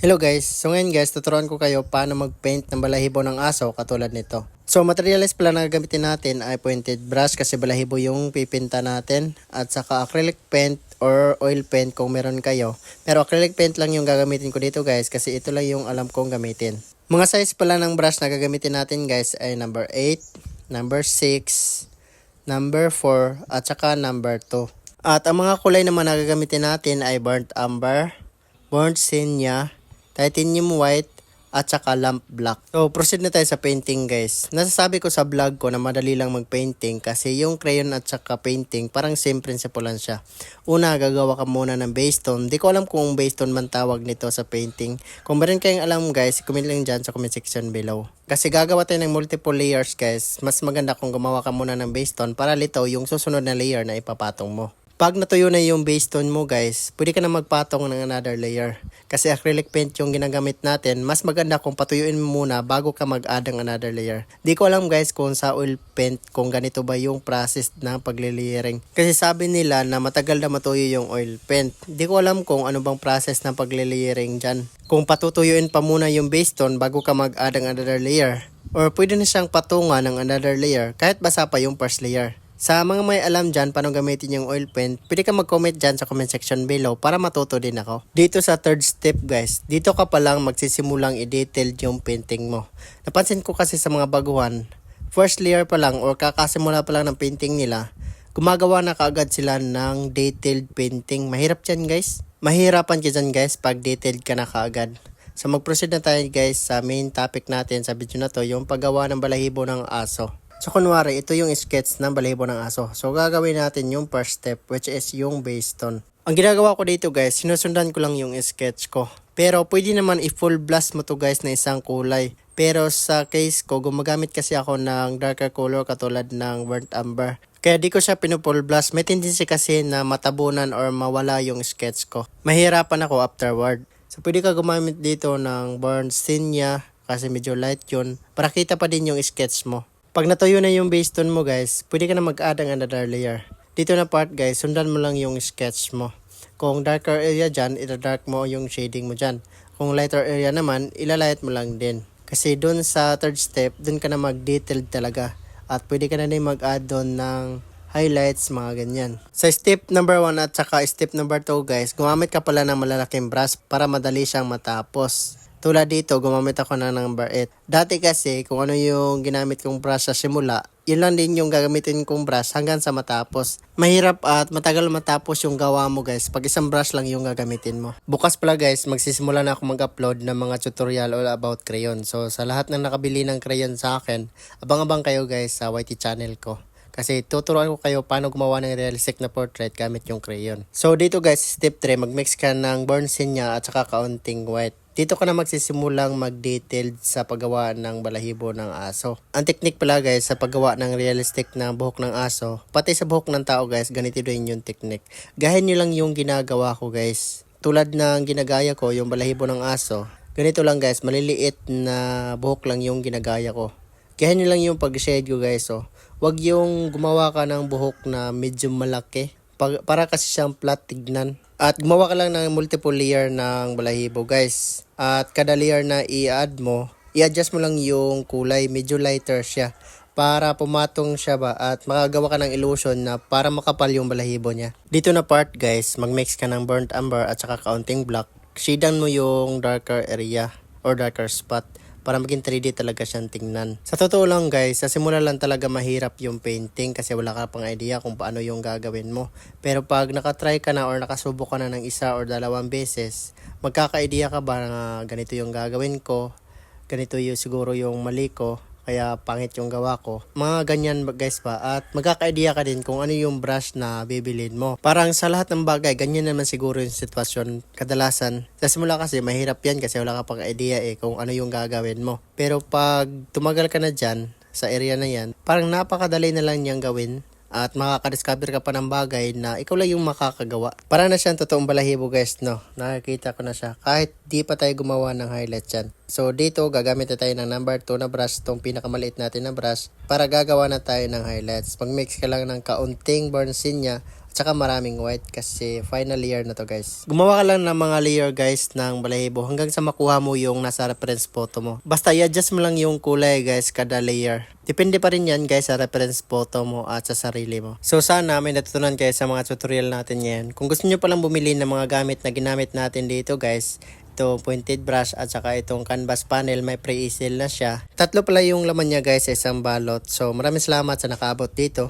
Hello guys, so ngayon guys, tuturuan ko kayo paano mag-paint ng balahibo ng aso katulad nito. So materials pala na gagamitin natin ay pointed brush kasi balahibo yung pipinta natin at saka acrylic paint or oil paint kung meron kayo. Pero acrylic paint lang yung gagamitin ko dito guys kasi ito lang yung alam kong gamitin. Mga size pala ng brush na gagamitin natin guys ay number 8, number 6, number 4 at saka number 2. At ang mga kulay naman na gagamitin natin ay burnt umber, burnt sienna, titanium white, at saka lamp black. So, proceed na tayo sa painting guys. Nasasabi ko sa vlog ko na madali lang mag-painting kasi yung crayon at saka painting parang same principle lang siya. Una, gagawa ka muna ng base tone. Di ko alam kung base tone man tawag nito sa painting. Kung meron kayong alam guys, comment lang dyan sa comment section below. Kasi gagawa tayo ng multiple layers guys. Mas maganda kung gumawa ka muna ng base tone para litaw yung susunod na layer na ipapatong mo. Pag natuyo na yung base tone mo guys, pwede ka na magpatong ng another layer. Kasi acrylic paint yung ginagamit natin, mas maganda kung patuyuin mo muna bago ka mag-add ng another layer. Di ko alam guys kung sa oil paint, kung ganito ba yung process ng paglilayering. Kasi sabi nila na matagal na matuyo yung oil paint. Di ko alam kung ano bang process ng paglilayering dyan. Kung patutuyuin pa muna yung base tone bago ka mag-add ng another layer. Or pwede na siyang patungan ng another layer kahit basa pa yung first layer. Sa mga may alam dyan paano gamitin yung oil paint, pwede ka mag-comment dyan sa comment section below para matuto din ako. Dito sa third step guys, dito ka pa lang magsisimulang i-detail yung painting mo. Napansin ko kasi sa mga baguhan, first layer pa lang or kakasimula pa lang ng painting nila, gumagawa na kaagad sila ng detailed painting. Mahirap dyan guys. Mahirapan ka dyan guys pag detailed ka na kaagad. So mag-proceed na tayo guys sa main topic natin sa video na to, yung paggawa ng balahibo ng aso. So kunwari, ito yung sketch ng balahibo ng aso. So gagawin natin yung first step which is yung base tone. Ang ginagawa ko dito guys, sinusundan ko lang yung sketch ko. Pero pwede naman i-full blast mo to guys na isang kulay. Pero sa case ko, gumagamit kasi ako ng darker color katulad ng burnt umber. Kaya di ko siya pinupull blast. May tendency kasi na matabunan or mawala yung sketch ko. Mahirapan ako afterward. So pwede ka gumamit dito ng burnt sienna kasi medyo light yun. Para kita pa din yung sketch mo. Pag natuyo na yung base tone mo guys, pwede ka na mag-add ng another layer. Dito na part guys, sundan mo lang yung sketch mo. Kung darker area dyan, ita-dark mo yung shading mo dyan. Kung lighter area naman, ilalight mo lang din. Kasi dun sa third step, dun ka na mag-detailed talaga. At pwede ka na din mag-add doon ng highlights, mga ganyan. Sa step number 1 at saka step number 2 guys, gumamit ka pala ng malalaking brush para madali siyang matapos. Tulad dito, gumamit ako ng number 8. Dati kasi, kung ano yung ginamit kong brush sa simula, yun lang din yung gagamitin kong brush hanggang sa matapos. Mahirap at matagal matapos yung gawa mo guys pag isang brush lang yung gagamitin mo. Bukas pala guys, magsisimula na ako mag-upload ng mga tutorial all about crayon. So sa lahat ng nakabili ng crayon sa akin, abang-abang kayo guys sa YT channel ko. Kasi tuturuan ko kayo paano gumawa ng realistic na portrait gamit yung crayon. So dito guys, step 3, mag-mix ka ng burn sienna at saka kaunting white. Dito ka na magsisimulang mag-detailed sa paggawa ng balahibo ng aso. Ang technique pala guys sa paggawa ng realistic na buhok ng aso, pati sa buhok ng tao guys, ganito din yung technique. Gahin nyo lang yung ginagawa ko guys. Tulad ng ginagaya ko, yung balahibo ng aso, ganito lang guys, maliliit na buhok lang yung ginagaya ko. Gahin nyo lang yung pag-shade ko guys. Oh. Huwag yung gumawa ka ng buhok na medyo malaki. Para kasi siyang flat tignan. At gumawa ka lang ng multiple layer ng balahibo guys. At kada layer na i-add mo, i-adjust mo lang yung kulay, medyo lighter siya. Para pumatong siya ba at makagawa ka ng illusion na para makapal yung balahibo niya. Dito na part guys, mag-mix ka ng burnt umber at saka kaunting black. Shadean mo yung darker area or darker spot para maging 3D talaga siyang tingnan. Sa totoo lang guys, sa simula lang talaga mahirap yung painting kasi wala ka pang idea kung paano yung gagawin mo. Pero pag nakatry ka na or nakasubok ka na ng isa or dalawang beses, magkaka-idea ka ba na ganito yung gagawin ko, ganito yung siguro yung mali ko, kaya pangit yung gawa ko. Mga ganyan guys ba at magkaka-idea ka din kung ano yung brush na bibilin mo. Parang sa lahat ng bagay, ganyan naman siguro yung sitwasyon kadalasan. Sa simula kasi mahirap yan kasi wala ka pang idea eh kung ano yung gagawin mo. Pero pag tumagal ka na dyan, sa area na yan, parang napakadali na lang niyang gawin at makakadiscover ka pa ng bagay na ikaw lang yung makakagawa. Para na siyang totoong balahibo guys, no? Nakikita ko na siya. Kahit di pa tayo gumawa ng highlight yan. So dito, gagamit na tayo ng number 2 na brush, itong pinakamaliit natin na brush, para gagawa na tayo ng highlights. Mag-mix ka lang ng kaunting burn sienna Tsaka maraming white kasi final year na to guys. Gumawa ka lang ng mga layer guys ng balahibo hanggang sa makuha mo yung nasa reference photo mo. Basta i-adjust mo lang yung kulay guys kada layer. Depende pa rin yan guys sa reference photo mo at sa sarili mo. So sana may natutunan kayo sa mga tutorial natin ngayon. Kung gusto nyo palang bumili ng mga gamit na ginamit natin dito guys, ito pointed brush at saka itong canvas panel may pre-easel na siya. Tatlo pala yung laman niya guys sa isang balot. So maraming salamat sa nakaabot dito.